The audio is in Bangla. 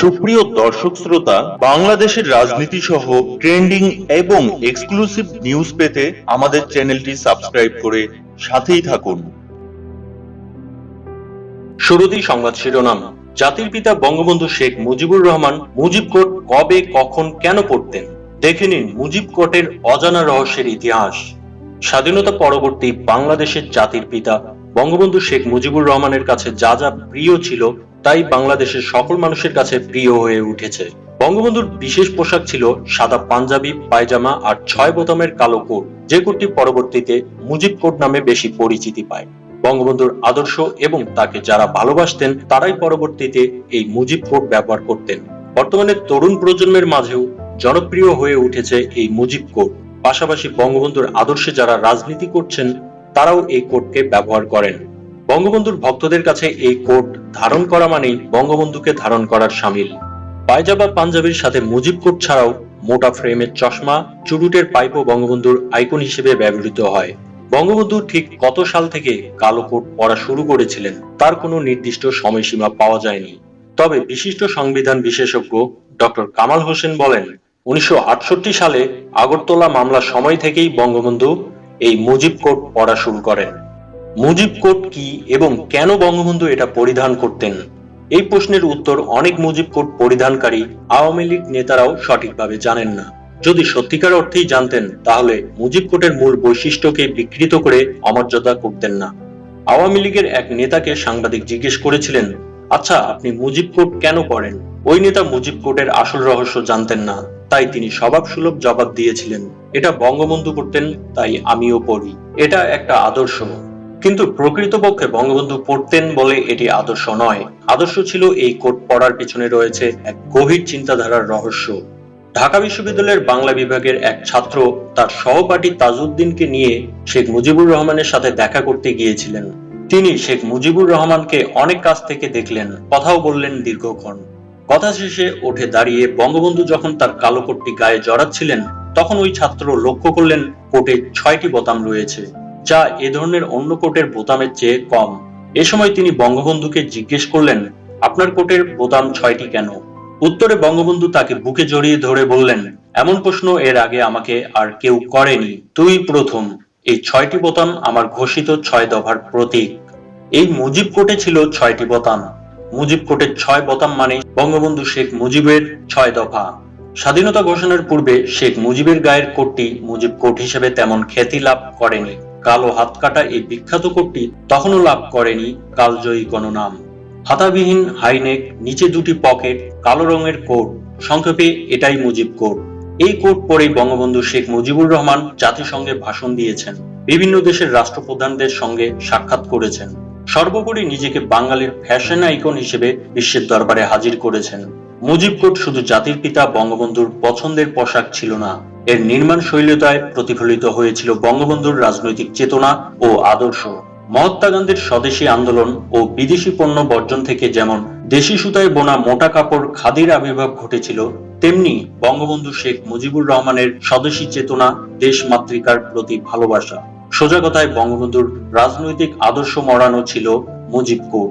সুপ্রিয় দর্শক শ্রোতা, বাংলাদেশের রাজনীতি সহ ট্রেন্ডিং এবং এক্সক্লুসিভ নিউজ পেতে আমাদের চ্যানেলটি সাবস্ক্রাইব করে সাথেই থাকুন। শুরুতেই সংবাদ শিরোনাম। জাতির পিতা বঙ্গবন্ধু শেখ মুজিবুর রহমান মুজিব কোট কবে, কখন, কেন পড়তেন? দেখে নিন মুজিব কোটের অজানা রহস্যের ইতিহাস। স্বাধীনতা পরবর্তী বাংলাদেশের জাতির পিতা বঙ্গবন্ধু শেখ মুজিবুর রহমানের কাছে যা যা প্রিয় ছিল তাই বাংলাদেশের সকল মানুষের কাছে প্রিয় হয়ে উঠেছে। বঙ্গবন্ধুর বিশেষ পোশাক ছিল সাদা পাঞ্জাবি, পায়জামা আর ছয় বোতামের কালো কোট, যে কোটটি পরবর্তীতে মুজিব কোট নামে বেশি পরিচিতি পায়। বঙ্গবন্ধুর আদর্শ এবং তাকে যারা ভালোবাসতেন, তারাই পরবর্তীতে এই মুজিব কোট ব্যবহার করতেন। বর্তমানে তরুণ প্রজন্মের মাঝেও জনপ্রিয় হয়ে উঠেছে এই মুজিব কোট। পাশাপাশি বঙ্গবন্ধুর আদর্শে যারা রাজনীতি করছেন, তারাও এই কোটকে ব্যবহার করেন। বঙ্গবন্ধুর ভক্তদের কাছে এই কোট ধারণ করা মানেই বঙ্গবন্ধুকে ধারণ করার সামিল। পায়জাবা পাঞ্জাবির সাথে মুজিব কোট ছাড়াও মোটা ফ্রেমের চশমা, চুরুটের পাইপও বঙ্গবন্ধুর আইকন হিসেবে ব্যবহৃত হয়। বঙ্গবন্ধু ঠিক কত সাল থেকে কালো কোট পরা শুরু করেছিলেন তার কোনো নির্দিষ্ট সময়সীমা পাওয়া যায়নি। তবে বিশিষ্ট সংবিধান বিশেষজ্ঞ ডক্টর কামাল হোসেন বলেন, উনিশশো আটষট্টি সালে আগরতলা মামলার সময় থেকেই বঙ্গবন্ধু এই মুজিব কোট পড়া শুরু করেন। মুজিব কোট কি এবং কেন বঙ্গবন্ধু এটা পরিধান করতেন? এই প্রশ্নের উত্তর অনেক মুজিব কোট পরিধানকারী, আওয়ামী লীগ নেতারাও সঠিকভাবে জানেন না। যদি সত্যিকার অর্থেই জানতেন, তাহলে মুজিব কোটের মূল বৈশিষ্ট্যকে বিকৃত করে অমর্যাদা করতেন না। আওয়ামী লীগের এক নেতাকে সাংবাদিক জিজ্ঞেস করেছিলেন আচ্ছা আপনি মুজিব কোট কেন পড়েন ওই নেতা মুজিব কোটের আসল রহস্য জানতেন না, তাই তিনি স্বভাব সুলভ জবাব দিয়েছিলেন, এটা বঙ্গবন্ধু করতেন, তাই আমিও পড়ি। এটা একটা আদর্শ। কিন্তু প্রকৃতপক্ষে বঙ্গবন্ধু পড়তেন বলে এটি আদর্শ নয়। আদর্শ ছিল এই কোট পড়ার পিছনে রয়েছে এক গভীর চিন্তাধারার রহস্য। ঢাকা বিশ্ববিদ্যালয়ের বাংলা বিভাগের এক ছাত্র তার সহপাঠী তাজউদ্দিনকে নিয়ে শেখ মুজিবুর রহমানের সাথে দেখা করতে গিয়েছিলেন। তিনি শেখ মুজিবুর রহমানকে অনেক কাছ থেকে দেখলেন, কথাও বললেন দীর্ঘক্ষণ। কথা শেষে ওঠে দাঁড়িয়ে বঙ্গবন্ধু যখন তার কালো কোটটি গায়ে জড়াচ্ছিলেন, তখন ওই ছাত্র লক্ষ্য করলেন কোটে ছয়টি বোতাম রয়েছে। যা এ ধরনের অন্য কোটের বোতামের চেয়ে কম। এ সময় তিনি বঙ্গবন্ধুকে জিজ্ঞেস করলেন, আপনার কোটের বোতাম ছয়টি কেন? উত্তরে বঙ্গবন্ধু তাকে বুকে জড়িয়ে ধরে বললেন, এমন প্রশ্ন এর আগে আমাকে আর কেউ করেনি। তুই প্রথম। এই ছয়টি বোতাম আমার ঘোষিত ছয় দফার প্রতীক। এই মুজিব কোটে ছিল ছয়টি বোতাম। মুজিব কোটের ছয় বোতাম মানে বঙ্গবন্ধু শেখ মুজিবের ছয় দফা। স্বাধীনতা ঘোষণার পূর্বে শেখ মুজিবের গায়ের কোটটি মুজিব কোট হিসেবে তেমন খ্যাতি লাভ করেনি। কালো হাত কাটা এই বিখ্যাত কোটটি তখনও লাভ করেনি কালজয়ী কোনো নাম হাতাবিহীন হাইনেক নিচে দুটি পকেট কালো রঙের কোট। সংক্ষেপে এটাই মুজিব কোট। এই কোট পরেই বঙ্গবন্ধু শেখ মুজিবুর রহমান জাতিসংঘে ভাষণ দিয়েছেন। বিভিন্ন দেশের রাষ্ট্রপ্রধানদের সঙ্গে সাক্ষাৎ করেছেন। সর্বোপরি নিজেকে বাঙালির ফ্যাশন আইকন হিসেবে বিশ্বের দরবারে হাজির করেছেন। মুজিব কোট শুধু জাতির পিতা বঙ্গবন্ধুর পছন্দের পোশাক ছিল না এর নির্মাণ শৈলতায় প্রতিফলিত হয়েছিল বঙ্গবন্ধুর রাজনৈতিক চেতনা ও আদর্শ। মহাত্মা গান্ধীর স্বদেশী আন্দোলন ও বিদেশি পণ্য বর্জন থেকে যেমন দেশি সুতায় বোনা মোটা কাপড় খাদির আবির্ভাব ঘটেছিল, তেমনি বঙ্গবন্ধু শেখ মুজিবুর রহমানের স্বদেশী চেতনা দেশ মাতৃকার প্রতি ভালোবাসা। সোজা কথায় বঙ্গবন্ধুর রাজনৈতিক আদর্শ মরানো ছিল মুজিব কোট